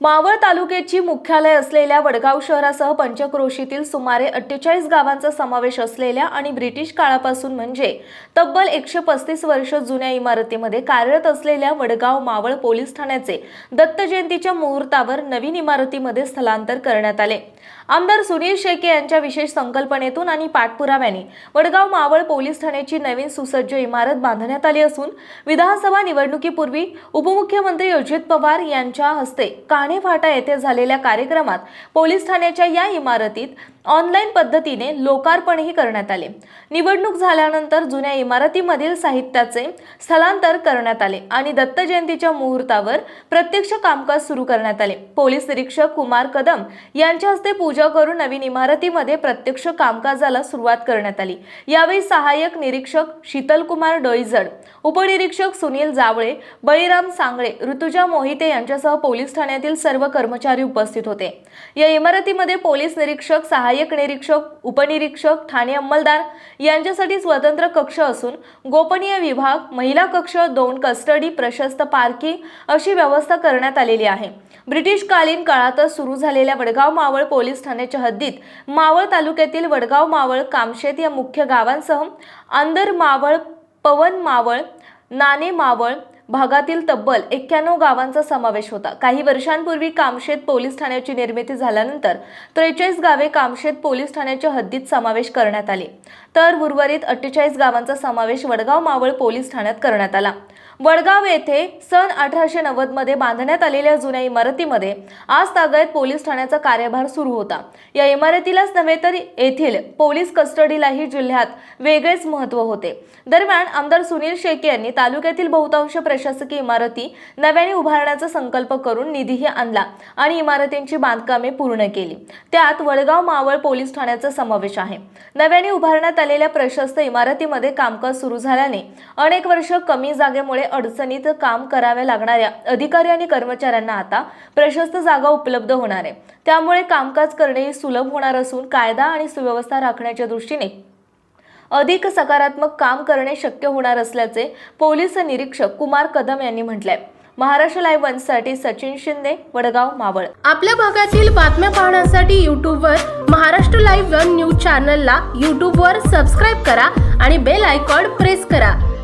मावळ तालुक्याची मुख्यालय असलेल्या वडगाव शहरासह पंचक्रोशीतील सुमारे अठ्ठेचाळीस गावांचा समावेश असलेल्या आणि ब्रिटिश काळापासून म्हणजे तब्बल एकशे पस्तीस वर्ष जुन्या इमारतीमध्ये कार्यरत असलेल्या वडगाव मावळ पोलीस ठाण्याचे दत्त जयंतीच्या मुहूर्तावर नवीन इमारतीमध्ये स्थलांतर करण्यात आले. आमदार सुनील शेके यांच्या विशेष संकल्पनेतून आणि पाठपुराव्याने वडगाव मावळ पोलीस ठाण्याची नवीन सुसज्ज इमारत बांधण्यात आली असून विधानसभा निवडणुकीपूर्वी उपमुख्यमंत्री अजित पवार यांच्या हस्ते काणे फाटा येथे झालेल्या कार्यक्रमात पोलीस ठाण्याच्या या इमारतीत ऑनलाईन पद्धतीने लोकार्पणही करण्यात आले. निवडणूक झाल्यानंतर जुन्या इमारतीमधील साहित्याचे स्थलांतर करण्यात आले आणि दत्त जयंतीच्या मुहूर्तावर प्रत्यक्ष कामकाज सुरू करण्यात आले. पोलीस निरीक्षक कुमार कदम यांच्या हस्ते पूजा करून नवीन इमारतीमध्ये प्रत्यक्ष कामकाजाला सुरुवात करण्यात आली. यावेळी सहाय्यक निरीक्षक शीतल कुमार डोईजड उपनिरीक्षक सुनील जावळे बळीराम सांगळे ऋतुजा मोहिते यांच्यासह पोलीस ठाण्यातील सर्व कर्मचारी उपस्थित होते. या इमारतीमध्ये पोलीस निरीक्षक सहाय्यक निरीक्षक उपनिरीक्षक ठाणे अंमलदार यांच्यासाठी स्वतंत्र कक्ष असून गोपनीय विभाग महिला कक्ष दोन कस्टडी प्रशस्त पार्किंग अशी व्यवस्था करण्यात आलेली आहे. ब्रिटिशकालीन काळातच सुरू झालेल्या वडगाव मावळ पोलीस ठाण्याच्या हद्दीत मावळ तालुक्यातील वडगाव मावळ कामशेत या मुख्य गावांसह आंदर मावळ पवन मावळ नाणे मावळ भागातील तब्बल एक्क्याण्णव गावांचा समावेश होता. काही वर्षांपूर्वी कामशेत पोलीस ठाण्याची निर्मिती झाल्यानंतर त्रेचाळीस गावे कामशेत पोलीस ठाण्याच्या हद्दीत समावेश करण्यात आले. तर उर्वरित अठ्ठेचाळीस गावांचा समावेश वडगाव मावळ पोलीस ठाण्यात करण्यात आला. वडगाव येथे सन अठराशे नव्वदमध्ये बांधण्यात आलेल्या जुन्या इमारतीमध्ये आज तागायत पोलीस ठाण्याचा कार्यभार सुरू होता. या इमारतीलाच नव्हे तर येथील पोलीस कस्टडीलाही जिल्ह्यात वेगळेच महत्त्व होते. दरम्यान आमदार सुनील शेके यांनी तालुक्यातील बहुतांश प्रशासकीय इमारती नव्याने उभारण्याचा संकल्प करून निधीही आणला आणि इमारतींची बांधकामे पूर्ण केली. त्यात वडगाव मावळ पोलीस ठाण्याचा समावेश आहे. नव्याने उभारण्यात आलेल्या प्रशस्त इमारतीमध्ये कामकाज सुरू झाल्याने अनेक वर्ष कमी जागेमुळे अडचणीत काम कराव्या लागणाऱ्या अधिकारी आणि कर्मचाऱ्यांना आता प्रशस्त जागा उपलब्ध होणार आहे. त्यामुळे कामकाज करणे सुलभ होणार असून कायदा आणि सुव्यवस्था राखण्याच्या दृष्टीने अधिक सकारात्मक काम करणे शक्य होणार असल्याचे पोलीस निरीक्षक कुमार कदम यांनी म्हटलंय. महाराष्ट्र लाईव्ह वनसाठी सचिन शिंदे वडगाव मावळ. आपल्या भागातील बातम्या पाहण्यासाठी यूट्यूबवर महाराष्ट्र लाईव्ह वन न्यूज चॅनलला यूट्यूबवर सबस्क्राईब करा आणि बेल आयकॉन प्रेस करा.